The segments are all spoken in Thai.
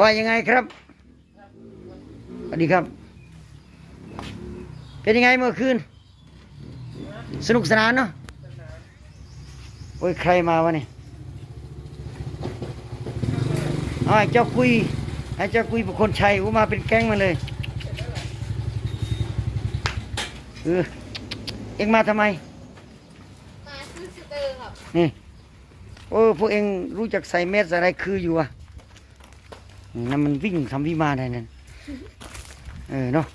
ว่ายังไงครับสวัสดีครับ เป็นยังไงเมื่อคืน สนุกสนานเนาะโอ้ยใครมาวะเนี่ยอ๋อไอ้เจ้ากุยไอ้เจ้ากุยเป็นคนชัยกูมาเป็นแก๊งมาเลยเออเอ็งมาทำไม มาซื้อสเตอร์ครับ นี่ โอ้พวกเองรู้จักใส่เมสอะไรคืออยู่อะ นั่นมันวิ่งทำวิมานอะไรนั่นเออเนาะ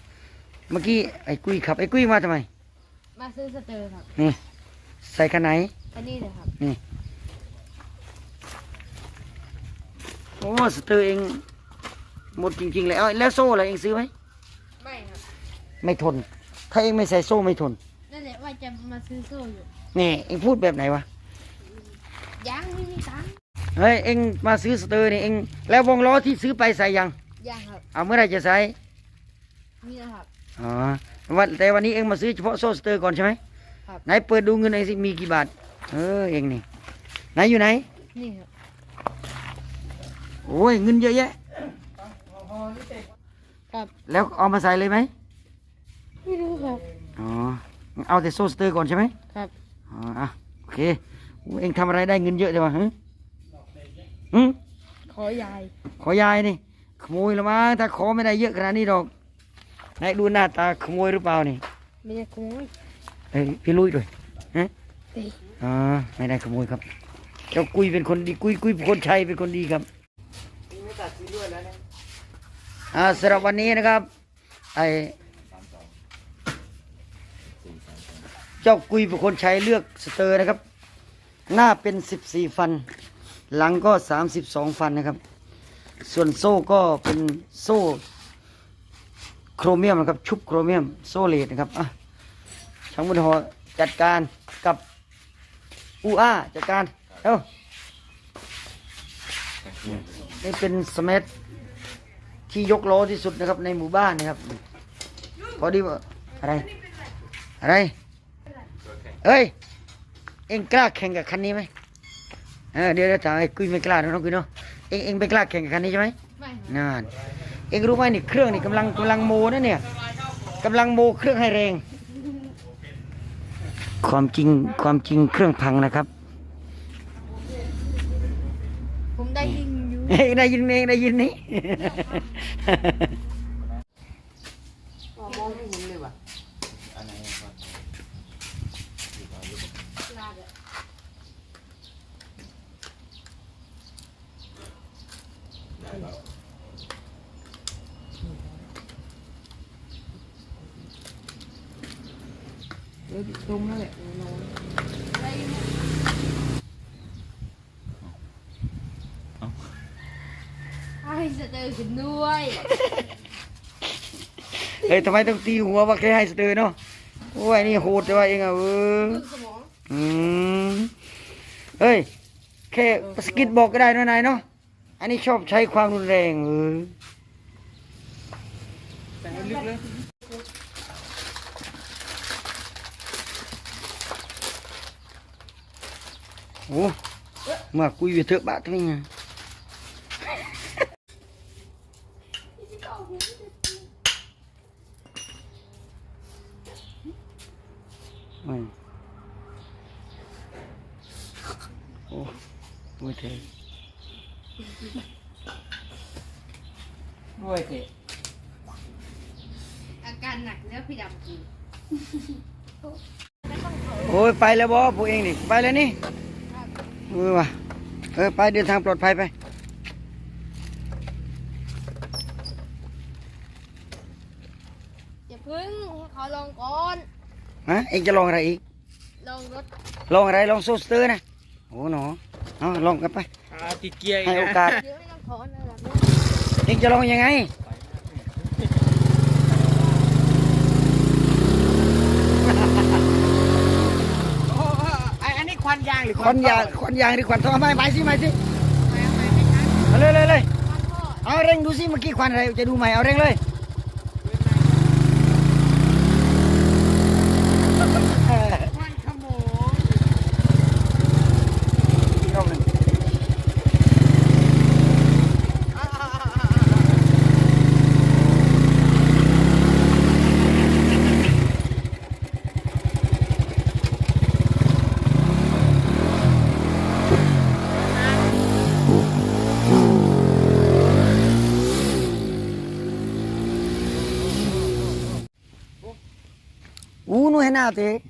เมื่อกี้ไอ้กุ้ยขับไอ้กุ้ยมาทำไม มาซื้อสเตอร์ครับ นี่ ใส่คันไหนอันนี้เลยครับโอ้สเตอร์เองหมดจริงๆเลยเอ้าแล้วโซ่อะไรเองซื้อไหมไม่ครับไม่ทน ถ้าเองไม่ใส่โซ่ไม่ทนนั่นแหละว่าจะมาซื้อโซ่อยู่นี่เองพูดแบบไหนวะยังไม่มีตังค์ เฮ้ยเองมาซื้อสเตอร์นี่เองแล้ววงล้อที่ซื้อไปใส่ยังยังครับเอาเมื่อไหรจะใส่นี่นะครับ อ๋อวันแต่วันนี้เองมาซื้อเฉพาะโซ่สเตอร์ก่อนใช่ไหมครับ ไหนเปิดดูเงินไอ้สิมีกี่บาท เออเองนี่ไหนอยู่ไหน นี่ครับโอ้ยเงินเยอะแยะ ครับแล้วเอามาใส่เลยไหมไม่รู้ครับอ๋อเอาแต่โซ่สเตอร์ก่อนใช่ไหมครับอ๋ออะโอเคโอ้เองทำอะไรได้เงินเยอะจังวะฮึ ฮึขอยาย ขอยายนี่ ขโมยละมั้งถ้าขอไม่ได้เยอะขนาดนี้ดอกไหนดูหน้าตาขโมยหรือเปล่านี่ไม่ได้ขโมยเอ้ยพี่ลุยด้วยฮะตีอ๋อไม่ได้ขโมยครับ เจ้ากุยเป็นคนดีกุยกุยเป็นคนชัยเป็นคนดีครับอ่าสำหรับวันนี้นะครับ ไอเจ้ากุยเป็นคนชัยเลือกสเตอร์นะครับ หน้าเป็นสิบสี่ฟัน หลังก็สามสิบสองฟันนะครับ ส่วนโซ่ก็เป็นโซ่โครเมียมนะครับ ชุบโครเมียมโซ่เลดนะครับอะช่างบุญหอจัดการกับอูอาจัดการเอ้านี่เป็นสมัตที่ยกล้อที่สุดนะครับในหมู่บ้านนะครับ พอดีว่าอะไร อะไร เอ้ย เอ็งกล้าแข่งกับคันนี้ไหม เออเดี๋ยวเดี๋ยวถามไอ้กุยไม่กล้านะน้องกุยเนาะเอ็งเอ็งไม่กล้าแข่งกับคันนี้ใช่ไหมไม่ครับนั่นเองรู้ไหมนี่เครื่องนี่กำลังกำลังโมนะเนี่ยกำลังโมเครื่องให้แรง ความจริงความจริงเครื่องพังนะครับผมได้ยิงอยู่ เองได้ยินเองได้ยินนี่ มองไม่เห็นเลยว่ะลาดอะ ตรงนั่นแหละนอนได้ยินให้สเตอร์ขึ้นด้วยเฮ้ยทำไมต้องตีหัวว่าแค่ให้สเตอร์เนาะโอ้ยนี่โหดแต่ว่าเองอะเอออืมเฮ้ยแค่สกิดบอกก็ได้นะนายเนาะ อันนี้ชอบใช้ความรุนแรงเออแต่ให้ลึกเลยโอ้เมื่อคุยไปเถอะบาทนี่ไงอืมโอ้ไม่เท่ ด้วยเตะอาการหนักแล้วพี่ดำกินโอ้ยไปแล้วบอพวกเองนี่ไปแล้วนี่เออว่ะเออไปเดินทางปลอดภัยไปอย่าพึ่งให้เขาลองก่อนฮะเองจะลองอะไรอีกลองรถลองอะไรลองโซสเตอร์นะโอ้หนอเอาลองกันไปอา ติดเกียร์อีให้กโอนะกาสเดี๋ยวไม่ต้องถอนอะไรหรอกเองจะลองยังไงโอ้ไออันนี้ควันยางหรือควันยางท่อควันยางหรือควันท่อไม่ไม่สิไม่สิไม่ไม่ไม่ทันเอาเลยเลยเลยมันก็เอาเร่งดูสิเมื่อกี้ควันอะไรจะดูใหม่เอาเร่งเลย 那得。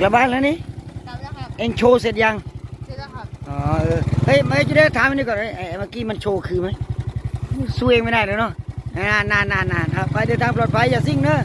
กลับบ้านแล้วนี่กลับแล้วครับเองโชว์เสร็จยังเสร็จแล้วครับอ๋อเออเฮ้ยไม่จะได้ถามอันนี้ก่อนไอ้ไอ้เมื่อกี้มันโชว์คือไหมสู้เองไม่ได้เลยเนาะนานนานนานนานครับไปเดินทางปลอดภัยอย่าซิ่งเนอะเอาเหรอ